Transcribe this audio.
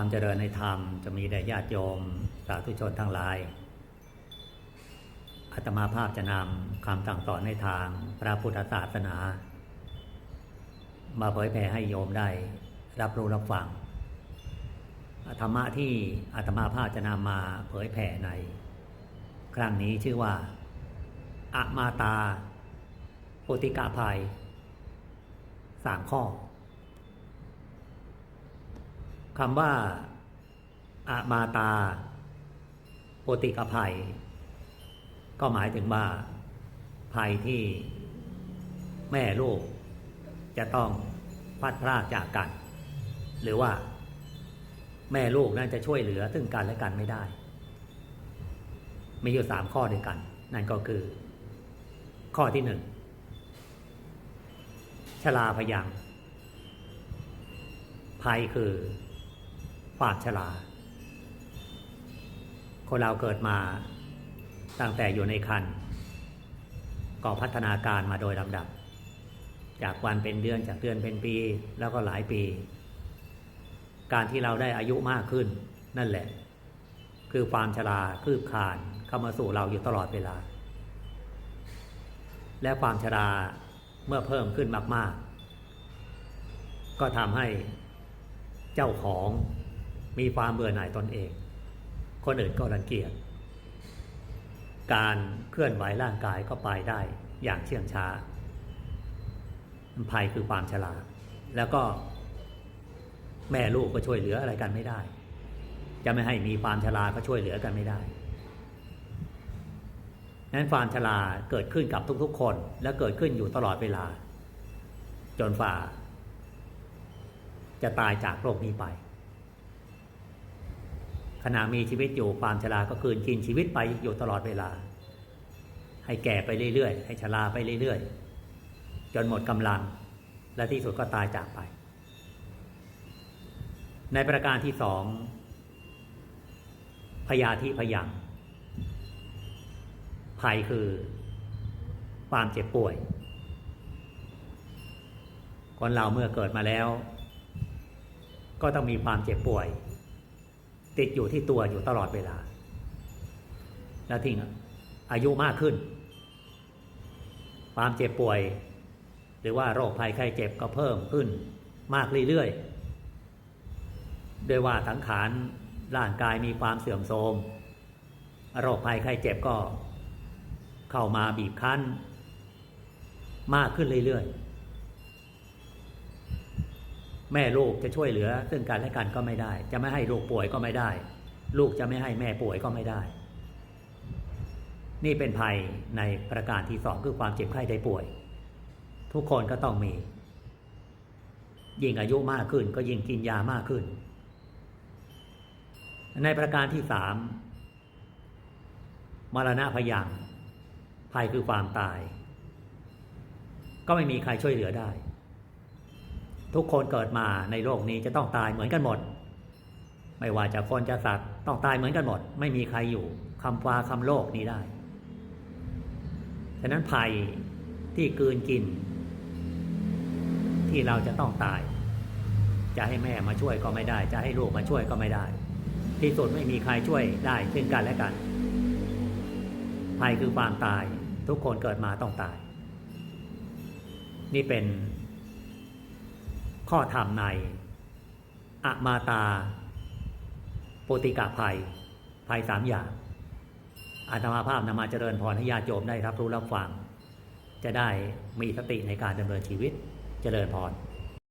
ความเจริญในธรรมจะมีแด่ญาติโยมสาธุชนทั้งหลายอาตมาภาพจะนำคำสั่งสอนในทางพระพุทธศาสนา มาเผยแผ่ให้โยมได้รับรู้รับฟัง ธรรมะที่อาตมาภาพจะนำมาเผยแผ่ใน ครั้งนี้ชื่อว่าอะมาตาโปติกาภัยสามข้อ คำว่าอามาตาโปติกภัย ก็หมายถึงว่า ภัยที่แม่ลูก จะต้องพัดพรากจากกัน หรือว่า แม่ลูกนั้นจะช่วยเหลือซึ่งกันและกันไม่ได้ มีอยู่สามข้อด้วยกัน นั่นก็คือ ข้อที่หนึ่งชลาพยังภัยคือ ความชราคนเราเกิดมาตั้งแต่อยู่ในคันก็พัฒนาการมาโดยลำดับ จากวันเป็นเดือนจากเดือนเป็นปีแล้วก็หลายปี การที่เราได้อายุมากขึ้นนั่นแหละ คือความชราคืบคลานเข้ามาสู่เราอยู่ตลอดเวลา และความชราเมื่อเพิ่มขึ้นมาก ๆ ก็ทำให้เจ้าของ มีความเบื่อหน่ายตนเอง คนอื่นก็รังเกียจการเคลื่อนไหวร่างกายก็ไปได้อย่างเชื่องช้าภัยคือความชราแล้วก็แม่ลูกก็ช่วยเหลืออะไรกันไม่ได้ จะไม่ให้มีความชราก็ช่วยเหลือกันไม่ได้นั้นความชราเกิดขึ้นกับทุกๆ คน และเกิดขึ้นอยู่ตลอดเวลา จนฝ่า จะตายจากโลกนี้ไป ขณะมีชีวิตอยู่ความชราก็คืนกินชีวิตไปอยู่ตลอดเวลา ให้แก่ไปเรื่อยๆ ให้ชราไปเรื่อยๆ จนหมดกำลัง และที่สุดก็ตายจากไป ในประการที่สองพยาธิพยังภัยคือความเจ็บป่วย คนเราเมื่อเกิดมาแล้ว ก็ต้องมีความเจ็บป่วย ติดอยู่ที่ตัวอยู่ตลอดเวลา แล้วทิ้งอายุมากขึ้น ความเจ็บป่วย หรือว่าโรคภัยไข้เจ็บก็เพิ่มขึ้นมากเรื่อยๆโดยว่าสังขารร่างกายมีความเสื่อมโทรมโรคภัยไข้เจ็บก็ เข้ามาบีบคั้น มากขึ้นเรื่อยๆ แม่ลูกจะช่วยเหลือ ซึ่งกันและกันก็ไม่ได้ จะไม่ให้ลูกป่วยก็ไม่ได้ ลูกจะไม่ให้แม่ป่วยก็ไม่ได้ นี่เป็นภัยในประการที่สองคือความเจ็บไข้ได้ป่วย ทุกคนก็ต้องมี ยิ่งอายุมากขึ้นก็ยิ่งกินยามากขึ้น ในประการที่สามมรณะพยังค์ภัยคือความตาย ก็ไม่มีใครช่วยเหลือได้ ทุกคนเกิดมาในโลกนี้จะต้องตายเหมือนกันหมด ไม่ว่าจะคนจะสัตว์ต้องตายเหมือนกันหมด ไม่มีใครอยู่คำฟ้าคำโลกนี้ได้ ฉะนั้นภัยที่กืนกิน ที่เราจะต้องตาย จะให้แม่มาช่วยก็ไม่ได้ จะให้ลูกมาช่วยก็ไม่ได้ ที่สุดไม่มีใครช่วยได้ซึ่งกันและกัน ภัยคือความตาย ทุกคนเกิดมาต้องตาย นี่เป็น ข้อธรรมในอะมาตา โปติกาภัย ภัยสามอย่างอาตมาภาพนำมาเจริญพรให้ญาติโยมได้รับรู้รับฟัง จะได้มีสติในการดำเนินชีวิตเจริญพร